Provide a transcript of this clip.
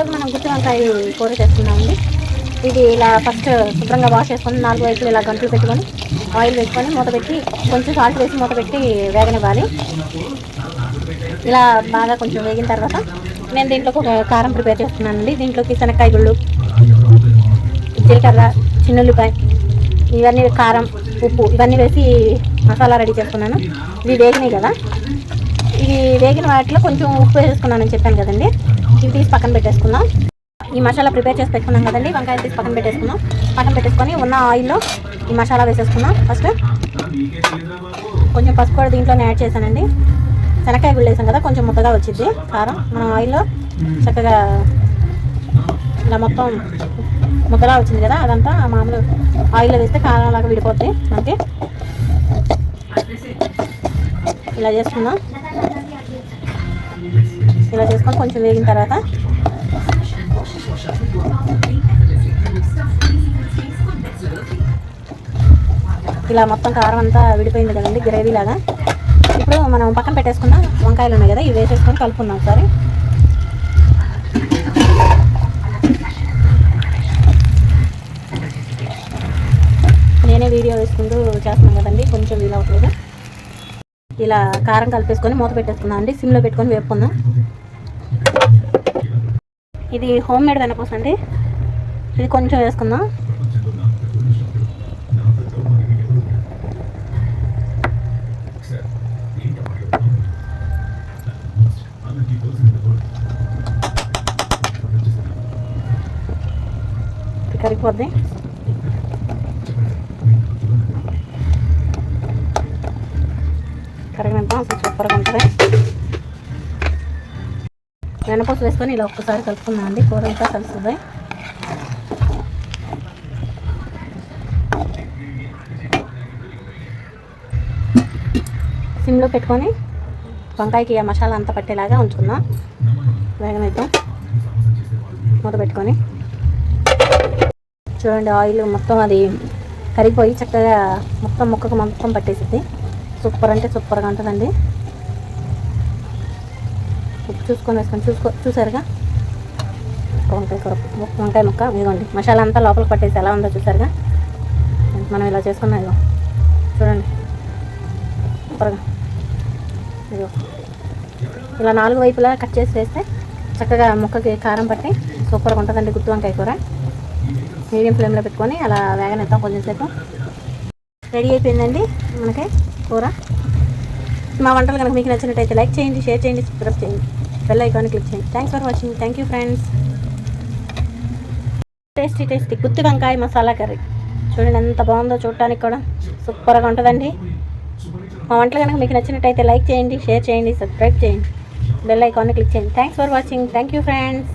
ఈరోజు మనం గుత్తి వంకాయ కూర చేసుకున్నామండి. ఇది ఇలా ఫస్ట్ శుభ్రంగా వాష్ చేసుకొని నాలుగు వైపులు ఇలా గంటలు పెట్టుకొని ఆయిల్ పెట్టుకొని మూత పెట్టి కొంచెం సాల్ట్ వేసి మూత పెట్టి వేగనివ్వాలి. ఇలా బాగా కొంచెం వేగిన తర్వాత నేను దీంట్లో ఒక కారం ప్రిపేర్ చేస్తున్నానండి. దీంట్లోకి శనక్కాయ గుళ్ళు జీలకర్ర చిన్నుల్లిపాయ ఇవన్నీ కారం ఉప్పు ఇవన్నీ వేసి మసాలా రెడీ చేసుకున్నాను ఇవి వేగినాయి కదా. ఇవి వేగిన వాటిలో కొంచెం ఉప్పు వేసుకున్నానని చెప్పాను కదండి. ఇవి తీసి పక్కన పెట్టేసుకుందాం. ఈ మసాలా ప్రిపేర్ చేసి పెట్టుకున్నాం కదండి వంకాయలు తీసి పక్కన పెట్టేసుకున్నాం పక్కన పెట్టేసుకొని ఉన్న ఆయిల్లో ఈ మసాలా వేసేసుకుందాం. ఫస్ట్ కొంచెం పసుపు కూడా దీంట్లోనే యాడ్ చేశానండి. శనక్కాయ గుళ్ళు వేసాం కదా కొంచెం ముద్దగా వచ్చింది. కారం మనం ఆయిల్లో చక్కగా ఇలా మొత్తం ముద్దలా వచ్చింది కదా అదంతా మామూలు ఆయిల్లో వేస్తే కారం లాగా విడిపోతుంది మనకి ఇలా చేసుకుందాం. ఇలా చేసుకొని కొంచెం వేగిన తర్వాత ఇలా మొత్తం కారం అంతా విడిపోయింది కదండి గ్రేవీ లాగా. ఇప్పుడు మనం పక్కన పెట్టేసుకున్న వంకాయలు ఉన్నాయి కదా ఇవి వేసేసుకొని కలుపుకున్నాం ఒకసారి. నేనే వీడియో వేసుకుంటూ చేస్తున్నాను కదండి కొంచెం వీలు ఇలా కారం కలిపేసుకొని మూత పెట్టేసుకుందాం అండి. సిమ్లో పెట్టుకొని వేపుకుందాం. ఇది హోమ్ మేడ్ వెనపూస అండి. ఇది కొంచెం వేసుకుందాం. కరిగిపోద్ది. కరిగినంత అసలు సూపర్గా ఉంటుంది వెనపూస వేసుకొని ఇలా ఒక్కసారి కలుపుకుందాం అండి. కూర అంతా కలుస్తుంది. సిమ్లో పెట్టుకొని వంకాయకి ఆ మసాలా అంతా పట్టేలాగా ఉంచుకుందాం. వేగనైతే మూత పెట్టుకొని. చూడండి ఆయిల్ మొత్తం అది కరిగిపోయి చక్కగా మొత్తం ముక్కకు మొత్తం పట్టేసిద్ది సూపర్ అంటే సూపర్గా ఉంటుందండి. ఉప్పు చూసుకొని వేసుకొని చూసుకో చూసారుగా? వంకాయ కూర వంకాయ ముక్క ఇదిగోండి. మసాలా అంతా లోపలికి పట్టేసి ఎలా ఉందో చూసారుగా? మనం ఇలా చేసుకున్నాం ఇదిగో. చూడండి. సూపర్గా. ఇదిగో. ఇలా నాలుగు వైపులా కట్ చేసి వేస్తే చక్కగా ముక్కకి కారం పట్టి సూపర్గా ఉంటుందండి గుత్తి వంకాయ కూర. మీడియం ఫ్లేమ్లో పెట్టుకొని అలా వేగనిద్దాం కొంచెం సేపు. రెడీ అయిపోయిందండి మనకి. కూర. మా వంటలు కనుక మీకు నచ్చినట్టయితే లైక్ చేయండి షేర్ చేయండి సబ్స్క్రైబ్ చేయండి. బెల్ ఐకాన్ క్లిక్ చేయండి. Thanks for watching thank you friends tasty tasty గుత్తి వంకాయ మసాలా కర్రీ. చూడండి ఎంత బాగుందో చూడటానికి కూడా. సూపర్గా ఉంటుందండి. మా వంటలు కనుక మీకు నచ్చినట్టయితే లైక్ చేయండి షేర్ చేయండి సబ్స్క్రైబ్ చేయండి. బెల్ ఐకాన్ క్లిక్ చేయండి. Thanks for watching thank you friends